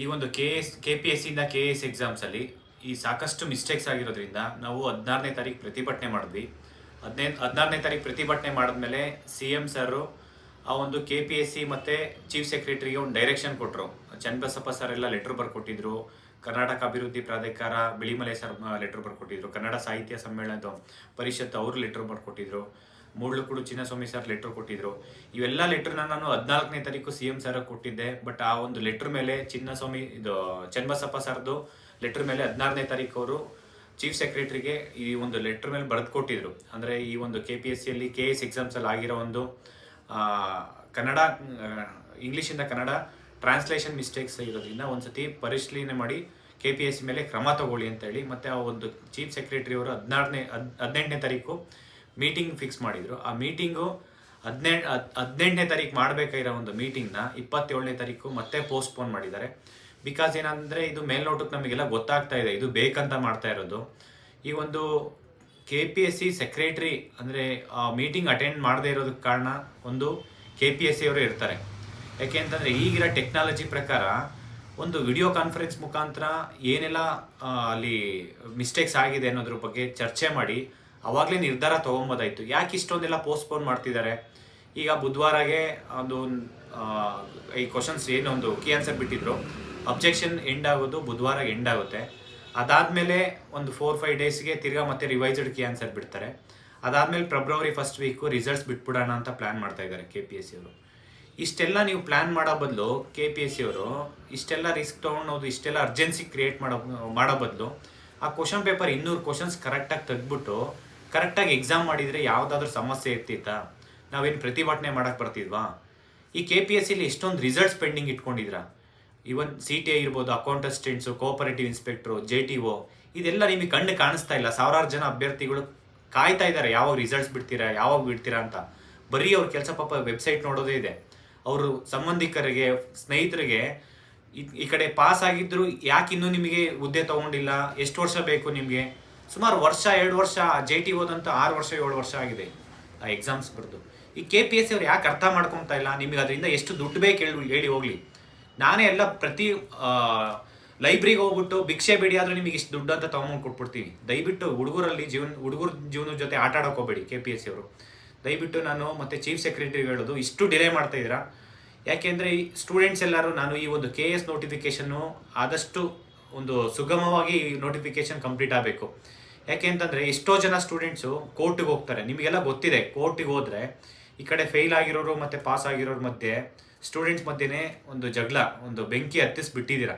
ಈ ಒಂದು K S K P S ಇಂದ ಕೆ ಎಸ್ ಎಕ್ಸಾಮ್ಸಲ್ಲಿ ಈ ಸಾಕಷ್ಟು ಮಿಸ್ಟೇಕ್ಸ್ ಆಗಿರೋದ್ರಿಂದ ನಾವು ಹದಿನಾರನೇ ತಾರೀಕು ಪ್ರತಿಭಟನೆ ಮಾಡಿದ್ವಿ. ಹದಿನೈದು, ಹದಿನಾರನೇ ತಾರೀಕು ಪ್ರತಿಭಟನೆ ಮಾಡಿದ್ಮೇಲೆ ಸಿ ಎಂ ಸರು ಆ ಒಂದು ಕೆ ಪಿ ಎಸ್ ಸಿ ಮತ್ತು ಚೀಫ್ ಸೆಕ್ರೆಟರಿಗೆ ಒಂದು ಡೈರೆಕ್ಷನ್ ಕೊಟ್ಟರು ಚನ್ನಬಸಪ್ಪ ಸರ್ ಎಲ್ಲ ಲೆಟ್ರ್ ಬರ್ಕೊಟ್ಟಿದ್ರು. ಕರ್ನಾಟಕ ಅಭಿವೃದ್ಧಿ ಪ್ರಾಧಿಕಾರ, ಬಿಳಿಮಲೆ ಸರ್ ಲೆಟ್ರ್ ಬರ್ಕೊಟ್ಟಿದ್ರು. ಕನ್ನಡ ಸಾಹಿತ್ಯ ಸಮ್ಮೇಳನದ ಪರಿಷತ್ ಅವರು ಲೆಟ್ರ್ ಬರ್ಕೊಟ್ಟಿದ್ರು. ಮೂಡ್ಲುಕುಡು ಚಿನ್ನಸ್ವಾಮಿ ಸರ್ ಲೆಟರ್ ಕೊಟ್ಟಿದ್ರು. ಇವೆಲ್ಲ ಲೆಟರ್ನ ನಾನು ಹದಿನಾಲ್ಕನೇ ತಾರೀಕು ಸಿ ಎಂ ಸರ್ ಕೊಟ್ಟಿದ್ದೆ ಬಟ್ ಆ ಒಂದು ಲೆಟರ್ ಮೇಲೆ ಚಿನ್ನಸ್ವಾಮಿ, ಇದು ಚನ್ನಬಸಪ್ಪ ಸರ್ದು ಲೆಟರ್ ಮೇಲೆ ಹದಿನಾರನೇ ತಾರೀಕು ಅವರು ಚೀಫ್ ಸೆಕ್ರೆಟರಿಗೆ ಈ ಒಂದು ಲೆಟರ್ ಮೇಲೆ ಬರೆದು ಕೊಟ್ಟಿದ್ರು. ಅಂದರೆ ಈ ಒಂದು ಕೆ ಪಿ ಎಸ್ ಸಿಯಲ್ಲಿ ಕೆ ಎಸ್ ಎಕ್ಸಾಮ್ಸಲ್ಲಿ ಆಗಿರೋ ಒಂದು ಕನ್ನಡ ಇಂಗ್ಲೀಷಿಂದ ಕನ್ನಡ ಟ್ರಾನ್ಸ್ಲೇಷನ್ ಮಿಸ್ಟೇಕ್ಸ್ ಇರೋದ್ರಿಂದ ಒಂದ್ಸತಿ ಪರಿಶೀಲನೆ ಮಾಡಿ ಕೆ ಪಿ ಎಸ್ ಸಿ ಮೇಲೆ ಕ್ರಮ ತಗೊಳ್ಳಿ ಅಂತ ಹೇಳಿ, ಮತ್ತೆ ಆ ಒಂದು ಚೀಫ್ ಸೆಕ್ರೆಟರಿ ಅವರು ಹದಿನಾರನೇ ಹದಿನೆಂಟನೇ ತಾರೀಕು ಮೀಟಿಂಗ್ ಫಿಕ್ಸ್ ಮಾಡಿದ್ರು. ಆ ಮೀಟಿಂಗು ಹದಿನೆಂಟು ಹದಿನೆಂಟನೇ ತಾರೀಕು ಮಾಡಬೇಕಾಗಿರೋ ಒಂದು ಮೀಟಿಂಗ್ನ ಇಪ್ಪತ್ತೇಳನೇ ತಾರೀಕು ಮತ್ತೆ ಪೋಸ್ಟ್ಪೋನ್ ಮಾಡಿದ್ದಾರೆ. ಬಿಕಾಸ್ ಏನಂದರೆ ಇದು ಮೇಲ್ನೋಟಕ್ಕೆ ನಮಗೆಲ್ಲ ಗೊತ್ತಾಗ್ತಾ ಇದೆ, ಇದು ಬೇಕಂತ ಮಾಡ್ತಾ ಇರೋದು. ಈ ಒಂದು K P S C secretary ಅಂದರೆ ಮೀಟಿಂಗ್ ಅಟೆಂಡ್ ಮಾಡದೇ ಇರೋದಕ್ಕೆ ಕಾರಣ ಒಂದು ಕೆ ಪಿ ಎಸ್ ಸಿ ಅವರು ಇರ್ತಾರೆ. ಯಾಕೆ ಅಂತಂದರೆ ಈಗಿರೋ ಟೆಕ್ನಾಲಜಿ ಪ್ರಕಾರ ಒಂದು ವಿಡಿಯೋ ಕಾನ್ಫರೆನ್ಸ್ ಮುಖಾಂತರ ಏನೆಲ್ಲ ಅಲ್ಲಿ ಮಿಸ್ಟೇಕ್ಸ್ ಆಗಿದೆ ಅನ್ನೋದ್ರ ಬಗ್ಗೆ ಚರ್ಚೆ ಮಾಡಿ ಅವಾಗಲೇ ನಿರ್ಧಾರ ತೊಗೊಬೋದಾಯ್ತು. ಯಾಕೆ ಇಷ್ಟೊಂದೆಲ್ಲ ಪೋಸ್ಟ್ಪೋನ್ ಮಾಡ್ತಿದ್ದಾರೆ? ಈಗ ಬುಧವಾರಗೆ ಒಂದು ಈ ಕ್ವಶನ್ಸ್ ಏನೊಂದು ಕೀ ಆನ್ಸರ್ ಬಿಟ್ಟಿದ್ರು. ಅಬ್ಜೆಕ್ಷನ್ ಎಂಡ್ ಆಗೋದು ಬುಧವಾರ ಎಂಡ್ ಆಗುತ್ತೆ. ಅದಾದಮೇಲೆ ಒಂದು ಫೋರ್ ಫೈವ್ ಡೇಸ್ಗೆ ತಿರ್ಗಾ ಮತ್ತೆ ರಿವೈಸ್ಡ್ ಕೀ ಆನ್ಸರ್ ಬಿಡ್ತಾರೆ. ಅದಾದಮೇಲೆ ಫೆಬ್ರವರಿ ಫಸ್ಟ್ ವೀಕು ರಿಸಲ್ಟ್ಸ್ ಬಿಟ್ಬಿಡೋಣ ಅಂತ ಪ್ಲ್ಯಾನ್ ಮಾಡ್ತಾ ಇದ್ದಾರೆ ಕೆ ಪಿ ಎಸ್ ಸಿ ಅವರು. ಇಷ್ಟೆಲ್ಲ ನೀವು ಪ್ಲ್ಯಾನ್ ಮಾಡೋ ಬದಲು ಕೆ ಪಿ ಎಸ್ ಸಿ ಅವರು ಇಷ್ಟೆಲ್ಲ ರಿಸ್ಕ್ ತೊಗೊಂಡೋದು, ಇಷ್ಟೆಲ್ಲ ಅರ್ಜೆನ್ಸಿ ಕ್ರಿಯೇಟ್ ಮಾಡೋ ಮಾಡೋ ಬದಲು ಆ ಕ್ವಶನ್ ಪೇಪರ್ ಇನ್ನೂರು ಕ್ವಶನ್ಸ್ ಕರೆಕ್ಟಾಗಿ ತೆಗ್ದ್ಬಿಟ್ಟು ಕರೆಕ್ಟಾಗಿ ಎಕ್ಸಾಮ್ ಮಾಡಿದರೆ ಯಾವುದಾದ್ರೂ ಸಮಸ್ಯೆ ಇರ್ತಿತ್ತಾ? ನಾವೇನು ಪ್ರತಿಭಟನೆ ಮಾಡೋಕ್ಕೆ ಬರ್ತಿದ್ವಾ? ಈ ಕೆ ಪಿ ಎಸ್ ಸಿಲಿ ಎಷ್ಟೊಂದು ರಿಸಲ್ಟ್ಸ್ ಪೆಂಡಿಂಗ್ ಇಟ್ಕೊಂಡಿದ್ರಾ? ಇವನ್ ಸಿ ಟಿ ಐ ಇರ್ಬೋದು account assistants cooperative inspector J T O ಇದೆಲ್ಲ ನಿಮಗೆ ಕಣ್ಣು ಕಾಣಿಸ್ತಾ ಇಲ್ಲ. ಸಾವಿರಾರು ಜನ ಅಭ್ಯರ್ಥಿಗಳು ಕಾಯ್ತಾ ಇದ್ದಾರೆ, ಯಾವಾಗ ರಿಸಲ್ಟ್ಸ್ ಬಿಡ್ತೀರಾ, ಯಾವಾಗ ಬಿಡ್ತೀರಾ ಅಂತ. ಬರೀ ಅವ್ರ ಕೆಲಸ ಪಾಪ ವೆಬ್ಸೈಟ್ ನೋಡೋದೇ ಇದೆ. ಅವರು ಸಂಬಂಧಿಕರಿಗೆ, ಸ್ನೇಹಿತರಿಗೆ, ಈ- ಈ ಕಡೆ ಪಾಸ್ ಆಗಿದ್ರು ಯಾಕೆ ಇನ್ನೂ ನಿಮಗೆ ಹುದ್ದೆ ತಗೊಂಡಿಲ್ಲ? ಎಷ್ಟು ವರ್ಷ ಬೇಕು ನಿಮಗೆ? ಸುಮಾರು ವರ್ಷ, ಎರಡು ವರ್ಷ ಜೆ ಟಿ ಓದಂತ ಆರು ವರ್ಷ, ಏಳು ವರ್ಷ ಆಗಿದೆ ಆ ಎಕ್ಸಾಮ್ಸ್ ಬರೆದು. ಈ ಕೆ ಪಿ ಎಸ್ ಸಿ ಅವ್ರು ಯಾಕೆ ಅರ್ಥ ಮಾಡ್ಕೊತಾ ಇಲ್ಲ? ನಿಮಗೆ ಅದರಿಂದ ಎಷ್ಟು ದುಡ್ಡು ಬೇಕು ಹೇಳಿ ಹೇಳಿ ಹೋಗಲಿ. ನಾನೇ ಎಲ್ಲ ಪ್ರತಿ ಲೈಬ್ರಿಗೆ ಹೋಗ್ಬಿಟ್ಟು ಭಿಕ್ಷೆ ಬೇಡಿ ಆದರೆ ನಿಮಗೆ ಇಷ್ಟು ದುಡ್ಡು ಅಂತ ತೊಗೊಂಡು ಕೊಟ್ಬಿಡ್ತೀನಿ. ದಯವಿಟ್ಟು ಹುಡುಗರಲ್ಲಿ ಜೀವನ, ಹುಡುಗರ ಜೀವನದ ಜೊತೆ ಆಟ ಆಡೋಕೋಬೇಡಿ ಕೆ ಪಿ ಎಸ್ ಸಿ ಅವರು. ದಯವಿಟ್ಟು ನಾನು ಮತ್ತು ಚೀಫ್ ಸೆಕ್ರೆಟರಿ ಹೇಳೋದು, ಇಷ್ಟು ಡಿಲೇ ಮಾಡ್ತಾ ಇದ್ದೀರಾ? ಯಾಕೆಂದರೆ ಈ ಸ್ಟೂಡೆಂಟ್ಸ್ ಎಲ್ಲರೂ ನಾನು ಈ ಒಂದು ಕೆ ಎಸ್ ನೋಟಿಫಿಕೇಷನ್ನು ಆದಷ್ಟು ಒಂದು ಸುಗಮವಾಗಿ ನೋಟಿಫಿಕೇಶನ್ ಕಂಪ್ಲೀಟ್ ಆಗಬೇಕು. ಯಾಕೆ ಅಂತಂದರೆ ಎಷ್ಟೋ ಜನ ಸ್ಟೂಡೆಂಟ್ಸು ಕೋರ್ಟಿಗೆ ಹೋಗ್ತಾರೆ. ನಿಮಗೆಲ್ಲ ಗೊತ್ತಿದೆ ಕೋರ್ಟಿಗೆ ಹೋದರೆ ಈ ಕಡೆ ಫೇಲ್ ಆಗಿರೋರು ಮತ್ತು ಪಾಸ್ ಆಗಿರೋರ ಮಧ್ಯೆ ಸ್ಟೂಡೆಂಟ್ಸ್ ಮಧ್ಯೆನೇ ಒಂದು ಜಗಳ, ಒಂದು ಬೆಂಕಿ ಹತ್ತಿಸ್ಬಿಟ್ಟಿದ್ದೀರ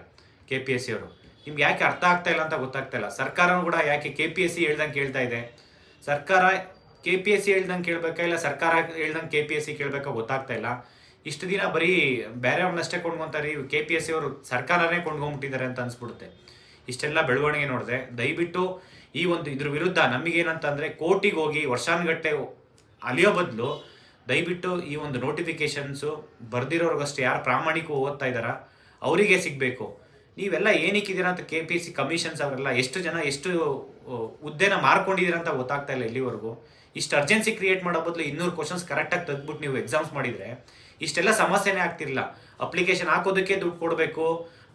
ಕೆ ಪಿ ಎಸ್ ಸಿ ಅವರು. ನಿಮ್ಗೆ ಯಾಕೆ ಅರ್ಥ ಆಗ್ತಾ ಇಲ್ಲ ಅಂತ ಗೊತ್ತಾಗ್ತಾ ಇಲ್ಲ. ಸರ್ಕಾರನೂ ಕೂಡ ಯಾಕೆ ಕೆ ಪಿ ಎಸ್ ಸಿ ಹೇಳ್ದಂಗೆ ಕೇಳ್ತಾ ಇದೆ? ಸರ್ಕಾರ ಕೆ ಪಿ ಎಸ್ ಸಿ ಹೇಳ್ದಂಗೆ ಕೇಳಬೇಕಾ ಇಲ್ಲ ಸರ್ಕಾರ ಹೇಳ್ದಂಗೆ ಕೆ ಪಿ ಎಸ್ ಸಿ ಕೇಳಬೇಕಾ ಗೊತ್ತಾಗ್ತಾ ಇಲ್ಲ. ಇಷ್ಟು ದಿನ ಬರೀ ಬೇರೆಯವ್ರನ್ನಷ್ಟೇ ಕೊಂಡ್ಕೊಂತಾರೆ ಕೆ ಪಿ ಎಸ್ ಸಿ ಅವರು ಸರ್ಕಾರನೇ ಕೊಂಡ್ಕೊಂಡ್ಬಿಟ್ಟಿದ್ದಾರೆ ಅಂತ ಅನ್ಸ್ಬಿಡುತ್ತೆ. ಇಷ್ಟೆಲ್ಲ ಬೆಳವಣಿಗೆ ನೋಡಿದೆ. ದಯವಿಟ್ಟು ಈ ಒಂದು ಇದ್ರ ವಿರುದ್ಧ ನಮಗೇನಂತಂದರೆ ಕೋರ್ಟಿಗೆ ಹೋಗಿ ವರ್ಷಾನುಗಟ್ಟೆ ಅಲಿಯೋ ಬದಲು ದಯವಿಟ್ಟು ಈ ಒಂದು ನೋಟಿಫಿಕೇಷನ್ಸು ಬರ್ದಿರೋರ್ಗಷ್ಟು ಯಾರು ಪ್ರಾಮಾಣಿಕ ಓದ್ತಾ ಇದ್ದಾರ, ಅವರಿಗೆ ಸಿಗಬೇಕು. ನೀವೆಲ್ಲ ಏನಕ್ಕಿದ್ದೀರಾ ಅಂತ ಕೆ ಪಿ ಸಿ ಕಮಿಷನ್ಸ್ ಅವರೆಲ್ಲ ಎಷ್ಟು ಜನ ಎಷ್ಟು ಹುದ್ದೆನ ಮಾರ್ಕೊಂಡಿದ್ದೀರಾ ಅಂತ ಗೊತ್ತಾಗ್ತಾ ಇಲ್ಲ ಇಲ್ಲಿವರೆಗೂ. ಇಷ್ಟು ಅರ್ಜೆನ್ಸಿ ಕ್ರಿಯೇಟ್ ಮಾಡೋ ಬದಲು ಇನ್ನೂರು ಕ್ವಶನ್ಸ್ ಕರೆಕ್ಟಾಗಿ ತೆಗೆದ್ಬಿಟ್ಟು ನೀವು ಎಕ್ಸಾಮ್ಸ್ ಮಾಡಿದರೆ ಇಷ್ಟೆಲ್ಲ ಸಮಸ್ಯೆನೇ ಆಗ್ತಿರಲಿಲ್ಲ. ಅಪ್ಲಿಕೇಶನ್ ಹಾಕೋದಕ್ಕೆ ದುಡ್ಡು ಕೊಡಬೇಕು,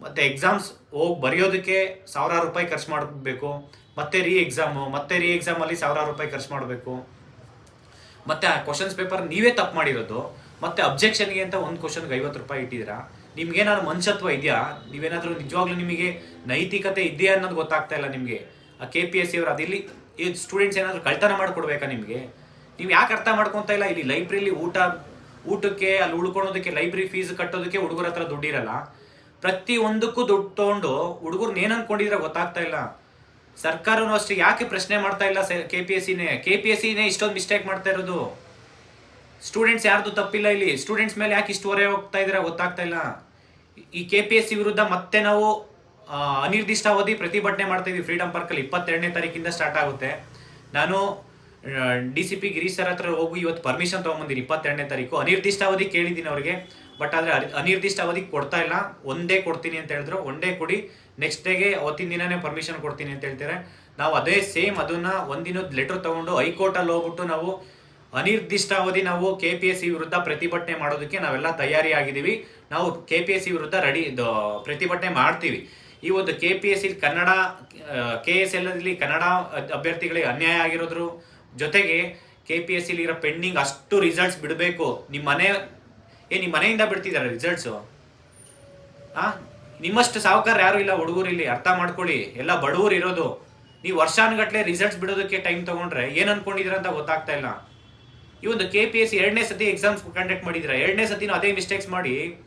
ಮತ್ತು ಎಕ್ಸಾಮ್ಸ್ ಹೋಗಿ ಬರೆಯೋದಕ್ಕೆ ಸಾವಿರಾರು ರೂಪಾಯಿ ಖರ್ಚು ಮಾಡಬೇಕು, ಮತ್ತೆ ರೀ ಎಕ್ಸಾಮು ಮತ್ತೆ ರೀ ಎಕ್ಸಾಮಲ್ಲಿ ಸಾವಿರಾರು ರೂಪಾಯಿ ಖರ್ಚು ಮಾಡಬೇಕು. ಮತ್ತೆ ಆ ಕ್ವಶನ್ಸ್ ಪೇಪರ್ ನೀವೇ ತಪ್ಪು ಮಾಡಿರೋದು, ಮತ್ತೆ ಅಬ್ಜೆಕ್ಷನ್ಗೆ ಅಂತ ಒಂದು ಕ್ವಶನ್ಗೆ ಐವತ್ತು ರೂಪಾಯಿ ಇಟ್ಟಿದ್ದೀರಾ? ನಿಮ್ಗೇನಾದ್ರು ಮನುಷ್ಯತ್ವ ಇದೆಯಾ? ನೀವೇನಾದರೂ ನಿಜವಾಗ್ಲೂ ನಿಮಗೆ ನೈತಿಕತೆ ಇದೆಯಾ ಅನ್ನೋದು ಗೊತ್ತಾಗ್ತಾ ಇಲ್ಲ ನಿಮಗೆ. ಆ ಕೆ ಪಿ ಎಸ್ ಸಿ ಅವರು ಅದಿಲ್ಲಿ ಸ್ಟೂಡೆಂಟ್ಸ್ ಏನಾದರೂ ಕಳ್ತನ ಮಾಡಿಕೊಡ್ಬೇಕಾ ನಿಮಗೆ? ನೀವು ಯಾಕೆ ಅರ್ಥ ಮಾಡ್ಕೊತಾ ಇಲ್ಲ? ಇಲ್ಲಿ ಲೈಬ್ರರಿಲಿ ಊಟ ಊಟಕ್ಕೆ, ಅಲ್ಲಿ ಉಳ್ಕೊಳೋದಕ್ಕೆ ಲೈಬ್ರರಿ ಫೀಸ್ ಕಟ್ಟೋದಕ್ಕೆ ಹುಡುಗರ ಹತ್ರ ದುಡ್ಡಿರಲ್ಲ. ಪ್ರತಿ ಒಂದಕ್ಕೂ ದುಡ್ಡು ತೊಗೊಂಡು ಹುಡುಗರ್ನ ಏನು ಅನ್ಕೊಂಡಿದ್ರೆ ಗೊತ್ತಾಗ್ತಾ ಇಲ್ಲ. ಸರ್ಕಾರನು ಅಷ್ಟೇ ಯಾಕೆ ಪ್ರಶ್ನೆ ಮಾಡ್ತಾ ಇಲ್ಲ ಕೆ ಪಿ ಎಸ್ ಸಿನೇ ಕೆ ಪಿ ಎಸ್ ಸಿನೇ ಇಷ್ಟೊಂದು ಮಿಸ್ಟೇಕ್ ಮಾಡ್ತಾ ಇರೋದು. ಸ್ಟೂಡೆಂಟ್ಸ್ ಯಾರ್ದು ತಪ್ಪಿಲ್ಲ ಇಲ್ಲಿ. ಸ್ಟೂಡೆಂಟ್ಸ್ ಮೇಲೆ ಯಾಕೆ ಇಷ್ಟು ಹೊರೆ ಹೋಗ್ತಾ ಇದ್ರೆ ಗೊತ್ತಾಗ್ತಾ ಇಲ್ಲ. ಈ ಕೆ ಪಿ ಎಸ್ ಸಿ ವಿರುದ್ಧ ಮತ್ತೆ ನಾವು ಅನಿರ್ದಿಷ್ಟಾವಧಿ ಪ್ರತಿಭಟನೆ ಮಾಡ್ತಾ ಇದೀವಿ. ಫ್ರೀಡಮ್ ಪಾರ್ಕಲ್ಲಿ ಇಪ್ಪತ್ತೆರಡನೇ ತಾರೀಕಿಂದ ಸ್ಟಾರ್ಟ್ ಆಗುತ್ತೆ. ನಾನು D C P Girish sir ಹತ್ರ ಹೋಗಿ ಇವತ್ತು ಪರ್ಮಿಷನ್ ತೊಗೊಂಬಂದಿರಿ ಇಪ್ಪತ್ತೆರಡನೇ ತಾರೀಕು. ಅನಿರ್ದಿಷ್ಟಾವಧಿ ಕೇಳಿದ್ದೀನಿ ಅವ್ರಿಗೆ ಬಟ್ ಆದರೆ ಅನಿರ್ದಿಷ್ಟ ಅವಧಿ ಕೊಡ್ತಾ ಇಲ್ಲ. ಒಂದೇ ಕೊಡ್ತೀನಿ ಅಂತ ಹೇಳಿದ್ರು. ಒಂದೇ ಕೊಡಿ ನೆಕ್ಸ್ಟ್ ಡೇಗೆ ಅವತ್ತಿನ ದಿನನೇ ಪರ್ಮಿಷನ್ ಕೊಡ್ತೀನಿ ಅಂತ ಹೇಳ್ತಾರೆ. ನಾವು ಅದೇ ಸೇಮ್ ಅದನ್ನ ಒಂದಿನದ ಲೆಟರ್ ತೊಗೊಂಡು ಹೈಕೋರ್ಟಲ್ಲಿ ಹೋಗ್ಬಿಟ್ಟು ನಾವು ಅನಿರ್ದಿಷ್ಟಾವಧಿ ನಾವು ಕೆ ಪಿ ಎಸ್ ಸಿ ವಿರುದ್ಧ ಪ್ರತಿಭಟನೆ ಮಾಡೋದಕ್ಕೆ ನಾವೆಲ್ಲ ತಯಾರಿ ಆಗಿದ್ದೀವಿ. ನಾವು ಕೆ ಪಿ ಎಸ್ ಸಿ ವಿರುದ್ಧ ರೆಡಿ ಪ್ರತಿಭಟನೆ ಮಾಡ್ತೀವಿ. ಈ ಒಂದು K P S C Kannada K S L ಅಲ್ಲಿ ಕನ್ನಡ ಅಭ್ಯರ್ಥಿಗಳಿಗೆ ಅನ್ಯಾಯ ಆಗಿರೋದ್ರ ಜೊತೆಗೆ ಕೆ ಪಿ ಎಸ್ ಸಿಲಿರೋ ಪೆಂಡಿಂಗ್ ಅಷ್ಟು ರಿಸಲ್ಟ್ಸ್ ಬಿಡಬೇಕು. ನಿಮ್ಮ ಮನೆ, ಏ ನಿಮ್ಮ ಮನೆಯಿಂದ ಬಿಡ್ತಿದ್ದಾರೆ ರಿಸಲ್ಟ್ಸು ಆ? ನಿಮ್ಮಷ್ಟು ಸಾವುಕಾರ ಯಾರು ಇಲ್ಲ, ಹುಡುಗರು ಇಲ್ಲಿ, ಅರ್ಥ ಮಾಡ್ಕೊಳ್ಳಿ. ಎಲ್ಲ ಬಡವರು ಇರೋದು. ನೀವು ವರ್ಷಾನುಗಟ್ಲೆ ರಿಸಲ್ಟ್ಸ್ ಬಿಡೋದಕ್ಕೆ ಟೈಮ್ ತೊಗೊಂಡ್ರೆ ಏನು ಅನ್ಕೊಂಡಿದ್ದೀರ ಅಂತ ಗೊತ್ತಾಗ್ತಾ ಇಲ್ಲ. ಈ ಒಂದು ಕೆ ಪಿ ಎಸ್ ಸಿ ಎರಡನೇ ಸತಿ ಎಕ್ಸಾಮ್ಸ್ ಕಂಡಕ್ಟ್ ಮಾಡಿದ್ರೆ. ಎರಡನೇ ಸತಿನೂ ಅದೇ ಮಿಸ್ಟೇಕ್ಸ್ ಮಾಡಿ.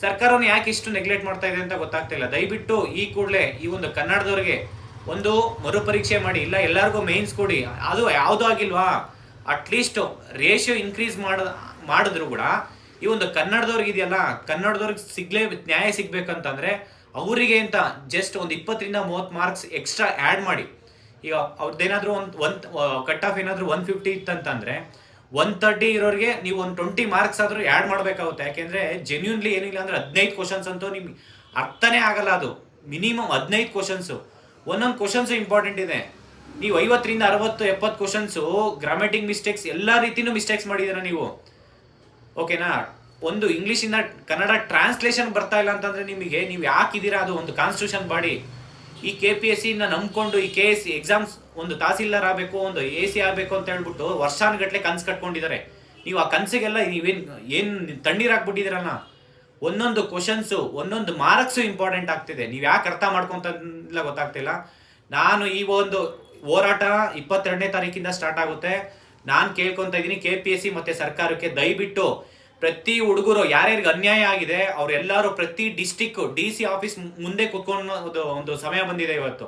ಸರ್ಕಾರವನ್ನು ಯಾಕೆ ಇಷ್ಟು ನೆಗ್ಲೆಕ್ಟ್ ಮಾಡ್ತಾ ಇದೆ ಅಂತ ಗೊತ್ತಾಗ್ತಾ ಇಲ್ಲ. ದಯವಿಟ್ಟು ಈ ಕೂಡಲೇ ಈ ಒಂದು ಕನ್ನಡದವ್ರಿಗೆ ಒಂದು ಮರುಪರೀಕ್ಷೆ ಮಾಡಿ, ಇಲ್ಲ ಎಲ್ಲರಿಗೂ ಮೇನ್ಸ್ ಕೊಡಿ, ಅದು ಯಾವುದೂ ಆಗಿಲ್ವಾ? ಅಟ್ಲೀಸ್ಟ್ ರೇಷಿಯೋ ಇನ್ಕ್ರೀಸ್ ಮಾಡ, ಮಾಡಿದ್ರು ಕೂಡ ಈ ಒಂದು ಕನ್ನಡದವ್ರಿಗೆ ಇದೆಯಲ್ಲ, ಕನ್ನಡದವ್ರಿಗೆ ಸಿಗ್ಲೇ ನ್ಯಾಯ ಸಿಗ್ಬೇಕಂತಂದ್ರೆ ಅವರಿಗೆ ಅಂತ ಜಸ್ಟ್ ಒಂದು ಇಪ್ಪತ್ತರಿಂದ ಮೂವತ್ತು ಮಾರ್ಕ್ಸ್ ಎಕ್ಸ್ಟ್ರಾ ಆ್ಯಡ್ ಮಾಡಿ. ಈಗ ಅವ್ರದ್ದೇನಾದರೂ ಒಂದು ಒಂದು ಕಟ್ ಆಫ್ ಏನಾದರೂ ಒನ್ ಫಿಫ್ಟಿ ಇತ್ತಂತಂದರೆ ಒನ್ ತರ್ಟಿ ಇರೋರಿಗೆ ನೀವು ಒಂದು ಟ್ವೆಂಟಿ ಮಾರ್ಕ್ಸ್ ಆದರೂ ಆ್ಯಡ್ ಮಾಡಬೇಕಾಗುತ್ತೆ. ಯಾಕೆಂದರೆ ಜೆನ್ಯೂನ್ಲಿ ಏನಿಲ್ಲ ಅಂದರೆ ಹದಿನೈದು ಕ್ವಶನ್ಸ್ ಅಂತೂ ನಿಮ್ಗೆ ಅರ್ಥನೇ ಆಗಲ್ಲ ಅದು. ಮಿನಿಮಮ್ ಹದಿನೈದು ಕ್ವಶನ್ಸು ಒಂದೊಂದು ಕ್ವಶನ್ಸು ಇಂಪಾರ್ಟೆಂಟ್ ಇದೆ. ನೀವು ಐವತ್ತರಿಂದ ಅರವತ್ತು, ಎಪ್ಪತ್ತು ಕ್ವಶನ್ಸು ಗ್ರಾಮೆಟಿಕ್ ಮಿಸ್ಟೇಕ್ಸ್ ಎಲ್ಲ ರೀತಿನೂ ಮಿಸ್ಟೇಕ್ಸ್ ಮಾಡಿದ್ದೀರಾ ನೀವು? ಓಕೆನಾ ಒಂದು ಇಂಗ್ಲೀಷಿಂದ ಕನ್ನಡ ಟ್ರಾನ್ಸ್ಲೇಷನ್ ಬರ್ತಾ ಇಲ್ಲ ಅಂತಂದ್ರೆ ನಿಮಗೆ ನೀವು ಯಾಕಿದ್ದೀರಾ ಅದು ಒಂದು ಕಾನ್ಸ್ಟಿಟ್ಯೂಷನ್ ಬಾಡಿ ಈ ಕೆ ಪಿ ಎಸ್ ಸಿನ ನಂಬ್ಕೊಂಡು, ಈ ಕೆ ಎಸ್ ಸಿ ಎಕ್ಸಾಮ್ಸ್ ಒಂದು ತಹಸೀಲ್ದಾರ್ ಆಗಬೇಕು, ಒಂದು ಎ ಸಿ ಆಗಬೇಕು ಅಂತ ಹೇಳ್ಬಿಟ್ಟು ವರ್ಷಾನುಗಟ್ಲೆ ಕನ್ಸು ಕಟ್ಕೊಂಡಿದ್ದಾರೆ. ನೀವು ಆ ಕನಸಿಗೆಲ್ಲ ನೀವೇನು, ಏನು ತಣ್ಣೀರಾಕ್ಬಿಟ್ಟಿದ್ದೀರಲ್ಲ ಒಂದೊಂದು ಕ್ವಶನ್ಸು ಒಂದೊಂದು ಮಾರ್ಕ್ಸು ಇಂಪಾರ್ಟೆಂಟ್ ಆಗ್ತಿದೆ. ನೀವು ಯಾಕೆ ಅರ್ಥ ಮಾಡ್ಕೊಂತಿಲ್ಲ ಗೊತ್ತಾಗ್ತಿಲ್ಲ. ನಾನು ಈ ಒಂದು ಹೋರಾಟ ಇಪ್ಪತ್ತೆರಡನೇ ತಾರೀಕಿಂದ ಸ್ಟಾರ್ಟ್ ಆಗುತ್ತೆ. ನಾನು ಕೇಳ್ಕೊತಾ ಇದ್ದೀನಿ ಕೆ ಪಿ ಎಸ್ ಸಿ ಮತ್ತು ಸರ್ಕಾರಕ್ಕೆ ದಯವಿಟ್ಟು ಪ್ರತಿ ಹುಡುಗರು, ಯಾರ್ಯಾರಿಗೆ ಅನ್ಯಾಯ ಆಗಿದೆ, ಅವರೆಲ್ಲರೂ ಪ್ರತಿ ಡಿಸ್ಟಿಕ್ ಡಿ ಸಿ ಆಫೀಸ್ ಮುಂದೆ ಕುತ್ಕೊಂಡು ಒಂದು ಒಂದು ಸಮಯ ಬಂದಿದೆ ಇವತ್ತು.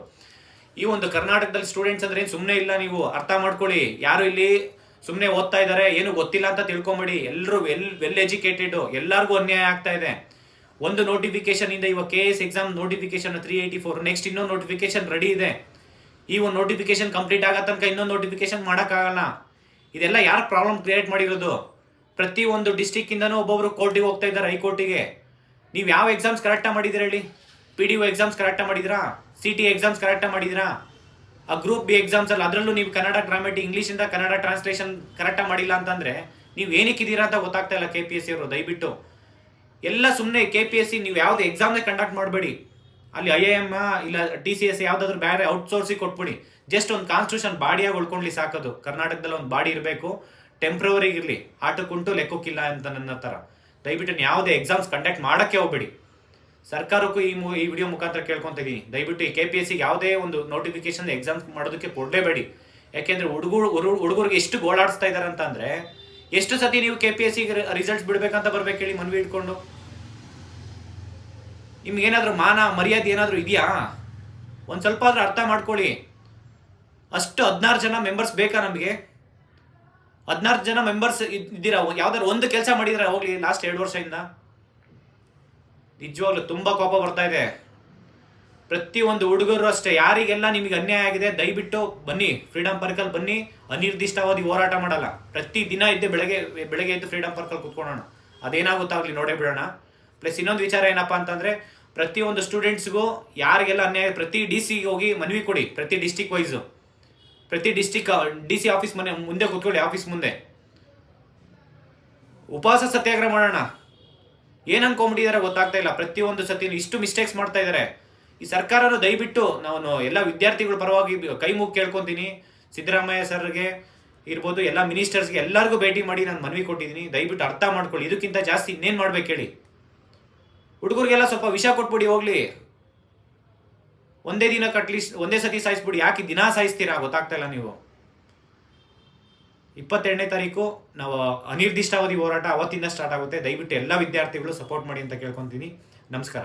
ಈ ಒಂದು ಕರ್ನಾಟಕದಲ್ಲಿ ಸ್ಟೂಡೆಂಟ್ಸ್ ಅಂದ್ರೆ ಸುಮ್ಮನೆ ಇಲ್ಲ ನೀವು. ಅರ್ಥ ಮಾಡ್ಕೊಳ್ಳಿ. ಯಾರು ಇಲ್ಲಿ ಸುಮ್ಮನೆ ಓದ್ತಾ ಇದ್ದಾರೆ ಏನು ಗೊತ್ತಿಲ್ಲ ಅಂತ ತಿಳ್ಕೊಂಬಿಡಿ. ಎಲ್ಲರೂ ವೆಲ್ ವೆಲ್ ಎಜುಕೇಟೆಡ್ ಎಲ್ಲರಿಗೂ ಅನ್ಯಾಯ ಆಗ್ತಾ ಇದೆ. ಒಂದು ನೋಟಿಫಿಕೇಶನ್ ಇಂದ ಇವಾಗ K S exam notification three eighty four next ಇನ್ನೊಂದು ನೋಟಿಫಿಕೇಶನ್ ರೆಡಿ ಇದೆ. ಈ ಒಂದು ನೋಟಿಫಿಕೇಶನ್ ಕಂಪ್ಲೀಟ್ ಆಗೋ ತನಕ ಇನ್ನೊಂದು ನೋಟಿಫಿಕೇಶನ್ ಮಾಡೋಕ್ಕಾಗಲ್ಲ. ಇದೆಲ್ಲ ಯಾರು ಪ್ರಾಬ್ಲಮ್ ಕ್ರಿಯೇಟ್ ಮಾಡಿರೋದು? ಪ್ರತಿ ಒಂದು ಡಿಸ್ಟಿಕ್ಕಿಂದನೂ ಒಬ್ಬೊಬ್ರು ಕೋರ್ಟಿಗೆ ಹೋಗ್ತಾ ಇದ್ದಾರೆ ಹೈಕೋರ್ಟಿಗೆ ನೀವು ಯಾವ ಎಕ್ಸಾಮ್ಸ್ ಕರೆಕ್ಟಾಗಿ ಮಾಡಿದಿರ ಹೇಳಿ? ಪಿ ಡಿ ಒ ಎಕ್ಸಾಮ್ಸ್ ಕರೆಕ್ಟಾಗಿ ಮಾಡಿದಿರಾ ಸಿ ಟಿ ಎಕ್ಸಾಮ್ಸ್ ಕರೆಕ್ಟಾಗಿ ಮಾಡಿದ್ರಾ ಆ ಗ್ರೂಪ್ ಬಿ ಎಕ್ಸಾಮ್ಸ್ ಅಲ್ಲಿ ಅದರಲ್ಲೂ ನೀವು ಕನ್ನಡ ಗ್ರಾಮೆಟಿಕ್ ಇಂಗ್ಲೀಷಿಂದ ಕನ್ನಡ ಟ್ರಾನ್ಸ್ಲೇಷನ್ ಕರೆಕ್ಟಾಗಿ ಮಾಡಿಲ್ಲ ಅಂತಂದ್ರೆ ನೀವು ಏನಕ್ಕಿದ್ದೀರಾ ಅಂತ ಗೊತ್ತಾಗ್ತಾ ಇಲ್ಲ ಕೆ ಪಿ ಎಸ್ ಸಿ ಅವರು, ದಯವಿಟ್ಟು. ಎಲ್ಲ ಸುಮ್ಮನೆ ಕೆ ಪಿ ಎಸ್ ಸಿ ನೀವು ಯಾವುದೇ ಎಕ್ಸಾಮ್ನೇ ಕಂಡಕ್ಟ್ ಮಾಡಬೇಡಿ. ಅಲ್ಲಿ ಐ ಎಂ ಇಲ್ಲ ಟಿ ಸಿ ಎಸ್ ಯಾವುದಾದ್ರೂ ಬೇರೆ ಔಟ್ಸೋರ್ಸಿಗೆ ಕೊಟ್ಬಿಡಿ. ಜಸ್ಟ್ ಒಂದು ಕಾನ್ಸ್ಟಿಟ್ಯೂಷನ್ ಬಾಡಿಯಾಗಿ ಉಳ್ಕೊಂಡ್ಲಿ ಸಾಕೋದು. ಕರ್ನಾಟಕದಲ್ಲಿ ಒಂದು ಬಾಡಿ ಇರಬೇಕು. ಟೆಂಪ್ರವರಿಗೆ ಇರಲಿ. ಆಟಕ್ಕುಂಟು ಲೆಕ್ಕಕ್ಕಿಲ್ಲ ಅಂತ ನನ್ನ ಥರ ದಯವಿಟ್ಟು ಯಾವುದೇ ಎಕ್ಸಾಮ್ಸ್ ಕಂಡಕ್ಟ್ ಮಾಡೋಕ್ಕೆ ಹೋಗ್ಬೇಡಿ. ಸರ್ಕಾರಕ್ಕೂ ಈ ಈ ವಿಡಿಯೋ ಮುಖಾಂತರ ಕೇಳ್ಕೊಂತ ಇದೀನಿ ದಯವಿಟ್ಟು ಈ ಕೆ ಪಿ ಎಸ್ ಸಿಗೆ ಯಾವುದೇ ಒಂದು ನೋಟಿಫಿಕೇಶನ್ ಎಕ್ಸಾಮ್ ಮಾಡೋದಕ್ಕೆ ಕೊಡಲೇಬೇಡಿ. ಯಾಕೆಂದರೆ ಹುಡುಗರು ಹುಡುಗರಿಗೆ ಎಷ್ಟು ಗೋಳಾಡಿಸ್ತಾ ಇದ್ದಾರೆ ಅಂತ ಅಂದ್ರೆ, ಎಷ್ಟು ಸತಿ ನೀವು ಕೆ ಪಿ ಎಸ್ ಸಿಗೆ ರಿಸಲ್ಟ್ಸ್ ಬಿಡಬೇಕಂತ ಬರ್ಬೇಕು ಹೇಳಿ ಮನವಿ ಇಟ್ಕೊಂಡು. ನಿಮಗೇನಾದರೂ ಮಾನ, ಮರ್ಯಾದೆ ಏನಾದರೂ ಇದೆಯಾ? ಒಂದು ಸ್ವಲ್ಪ ಆದರೂ ಅರ್ಥ ಮಾಡ್ಕೊಳ್ಳಿ. ಅಷ್ಟು ಹದಿನಾರು ಜನ ಮೆಂಬರ್ಸ್ ಬೇಕಾ ನಮಗೆ? ಹದಿನಾರು ಜನ ಮೆಂಬರ್ಸ್ ಇದ್ದೀರಾ? ಯಾವ್ದಾದ್ರು ಒಂದು ಕೆಲಸ ಮಾಡಿದ್ರೆ ಹೋಗ್ಲಿ ಲಾಸ್ಟ್ ಎರಡು ವರ್ಷದಿಂದ. ನಿಜವಾಗ್ಲೂ ತುಂಬಾ ಕೋಪ ಬರ್ತಾ ಇದೆ. ಪ್ರತಿಯೊಂದು ಹುಡುಗರು ಅಷ್ಟೇ, ಯಾರಿಗೆಲ್ಲ ನಿಮಗೆ ಅನ್ಯಾಯ ಆಗಿದೆ, ದಯವಿಟ್ಟು ಬನ್ನಿ ಫ್ರೀಡಮ್ ಪಾರ್ಕಲ್ಲಿ ಬನ್ನಿ ಅನಿರ್ದಿಷ್ಟವಾದಿ ಹೋರಾಟ ಮಾಡಲ್ಲ. ಪ್ರತಿ ದಿನ ಇದ್ದೆ ಬೆಳಗ್ಗೆ ಬೆಳಗ್ಗೆ ಎದ್ದು ಫ್ರೀಡಮ್ ಪಾರ್ಕಲ್ಲಿ ಕುತ್ಕೊಳ್ಳೋಣ. ಅದೇನಾಗುತ್ತಾಗಲಿ ನೋಡೇ ಬಿಡೋಣ. ಪ್ಲಸ್ ಇನ್ನೊಂದು ವಿಚಾರ ಏನಪ್ಪ ಅಂತಂದ್ರೆ, ಪ್ರತಿಯೊಂದು ಸ್ಟೂಡೆಂಟ್ಸ್ಗೂ ಯಾರಿಗೆಲ್ಲ ಅನ್ಯಾಯ ಪ್ರತಿ ಡಿ ಸಿಗೆ ಹೋಗಿ ಮನವಿ ಕೊಡಿ, ಪ್ರತಿ ಡಿಸ್ಟಿಕ್ ವೈಸು ಪ್ರತಿ ಡಿಸ್ಟಿಕ್ ಡಿ ಸಿ ಆಫೀಸ್ ಮನೆ ಮುಂದೆ ಕೂತ್ಕೊಳ್ಳಿ ಆಫೀಸ್ ಮುಂದೆ. ಉಪವಾಸ ಸತ್ಯಾಗ್ರಹ ಮಾಡೋಣ. ಏನ್ ಅನ್ಕೊಂಬಿಟ್ಟಿದ್ದಾರೆ ಗೊತ್ತಾಗ್ತಾ ಇಲ್ಲ. ಪ್ರತಿಯೊಂದು ಸತಿ ಇಷ್ಟು ಮಿಸ್ಟೇಕ್ಸ್ ಮಾಡ್ತಾ ಇದ್ದಾರೆ ಈ ಸರ್ಕಾರನು ದಯವಿಟ್ಟು ನಾನು ಎಲ್ಲ ವಿದ್ಯಾರ್ಥಿಗಳ ಪರವಾಗಿ ಕೈ ಮುಗಿ ಕೇಳ್ಕೊಂತೀನಿ. ಸಿದ್ದರಾಮಯ್ಯ ಸರ್ಗೆ ಇರ್ಬೋದು ಎಲ್ಲ ಮಿನಿಸ್ಟರ್ಸ್ಗೆ ಎಲ್ಲರಿಗೂ ಭೇಟಿ ಮಾಡಿ ನಾನು ಮನವಿ ಕೊಟ್ಟಿದ್ದೀನಿ. ದಯವಿಟ್ಟು ಅರ್ಥ ಮಾಡ್ಕೊಳ್ಳಿ. ಇದಕ್ಕಿಂತ ಜಾಸ್ತಿ ಇನ್ನೇನು ಮಾಡ್ಬೇಕು ಹೇಳಿ. ಹುಡುಗರಿಗೆಲ್ಲ ಸ್ವಲ್ಪ ವಿಷ ಕೊಟ್ಬಿಡಿ, ಹೋಗ್ಲಿ. ಒಂದೇ ದಿನಕ್ಕೆ ಅಟ್ಲೀಸ್ಟ್ ಒಂದೇ ಸತಿ ಸಾಯಿಸ್ಬಿಡಿ. ಯಾಕೆ ದಿನ ಸಾಯಿಸ್ತೀರಾ ಗೊತ್ತಾಗ್ತಾ ಇಲ್ಲ ನೀವು. ಇಪ್ಪತ್ತೆರಡನೇ ತಾರೀಕು ನಾವು ಅನಿರ್ದಿಷ್ಟಾವಧಿ ಹೋರಾಟ ಅವತ್ತಿಂದ ಸ್ಟಾರ್ಟ್ ಆಗುತ್ತೆ. ದಯವಿಟ್ಟು ಎಲ್ಲ ವಿದ್ಯಾರ್ಥಿಗಳು ಸಪೋರ್ಟ್ ಮಾಡಿ ಅಂತ ಕೇಳ್ಕೊತೀನಿ. ನಮಸ್ಕಾರ.